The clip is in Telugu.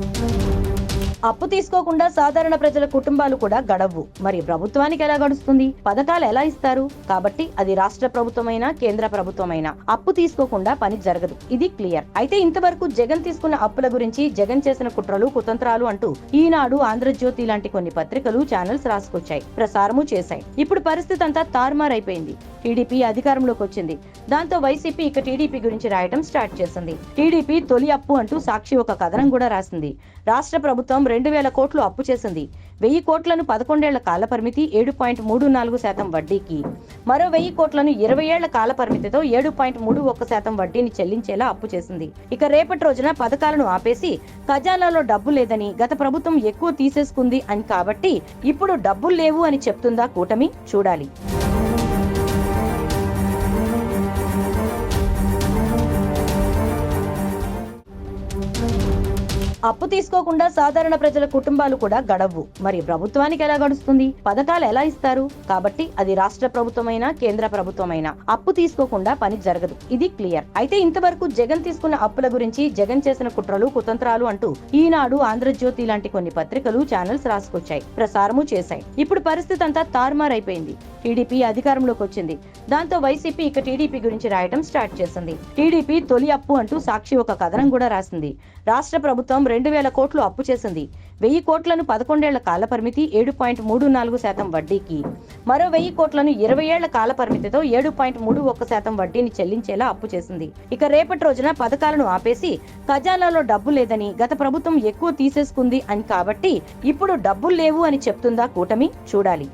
Thank you. అప్పు తీసుకోకుండా సాధారణ ప్రజల కుటుంబాలు కూడా గడవు. మరి ప్రభుత్వానికి ఎలా గడుస్తుంది? పథకాలు ఎలా ఇస్తారు? కాబట్టి అది రాష్ట్ర ప్రభుత్వమైనా కేంద్ర ప్రభుత్వమైనా. అప్పు తీసుకోకుండా పని జరగదు. ఇది క్లియర్. అయితే ఇంతవరకు జగన్ తీసుకున్న అప్పుల గురించి జగన్ చేసిన కుట్రలు కుతంత్రాలు అంటూ ఈనాడు ఆంధ్రజ్యోతి లాంటి కొన్ని పత్రికలు ఛానల్స్ రాసుకొచ్చాయి. ప్రసారము చేశాయి. ఇప్పుడు పరిస్థితి అంతా తారుమారైపోయింది. టీడీపీ అధికారంలోకి వచ్చింది. దాంతో వైసీపీ ఇక టీడీపీ గురించి రాయటం స్టార్ట్ చేసింది. టీడీపీ తొలి అప్పు అంటూ సాక్షి ఒక కథనం కూడా రాసింది. రాష్ట్ర ప్రభుత్వం రెండు వేల కోట్లు అప్పు చేసింది. వెయ్యి కోట్లను పదకొండేళ్ళ కాల పరిమితి ఏడు పాయింట్ మూడు నాలుగు శాతం వడ్డీకి. మరో వెయ్యి కోట్లను ఇరవై ఏళ్ళ కాల పరిమితితో ఏడు పాయింట్ మూడు ఒక్క శాతం వడ్డీని చెల్లించేలా అప్పు చేసింది. ఇక రేపటి రోజున పథకాలను ఆపేసి ఖజానాలో డబ్బు లేదని గత ప్రభుత్వం ఎక్కువ తీసేసుకుంది అని కాబట్టి ఇప్పుడు డబ్బులు లేవు అని చెప్తుందా కూటమి? చూడాలి. అప్పు తీసుకోకుండా సాధారణ ప్రజల కుటుంబాలు కూడా గడవు. మరి ప్రభుత్వానికి ఎలా గడుస్తుంది? పథకాలు ఎలా ఇస్తారు? కాబట్టి అది రాష్ట్ర ప్రభుత్వమైనా కేంద్ర ప్రభుత్వమైనా. అప్పు తీసుకోకుండా పని జరగదు. ఇది క్లియర్. అయితే ఇంతవరకు జగన్ తీసుకున్న అప్పుల గురించి జగన్ చేసిన కుట్రలు కుతంత్రాలు అంటూ ఈనాడు ఆంధ్రజ్యోతి లాంటి కొన్ని పత్రికలు ఛానల్స్ రాసుకొచ్చాయి. ప్రసారము చేశాయి. ఇప్పుడు పరిస్థితి అంతా తారుమారైపోయింది. టీడీపీ అధికారంలోకి వచ్చింది. దాంతో వైసీపీ ఇక టీడీపీ గురించి రాయటం స్టార్ట్ చేసింది. టీడీపీ తొలి అప్పు అంటూ సాక్షి ఒక కథనం కూడా రాసింది. రాష్ట్ర ప్రభుత్వం రెండు వేల కోట్లు అప్పు చేసింది. వెయ్యి కోట్లను పదకొండేళ్ళ కాల పరిమితి ఏడు పాయింట్ మూడు నాలుగు శాతం వడ్డీకి. మరో వెయ్యి కోట్లను ఇరవై ఏళ్ళ కాల పరిమితితో ఏడు పాయింట్ మూడు ఒక్క శాతం వడ్డీని చెల్లించేలా అప్పు చేసింది. ఇక రేపటి రోజున పథకాలను ఆపేసి ఖజానాలో డబ్బు లేదని గత ప్రభుత్వం ఎక్కువ తీసేసుకుంది అని కాబట్టి ఇప్పుడు డబ్బులు లేవు అని చెప్తుందా కూటమి? చూడాలి.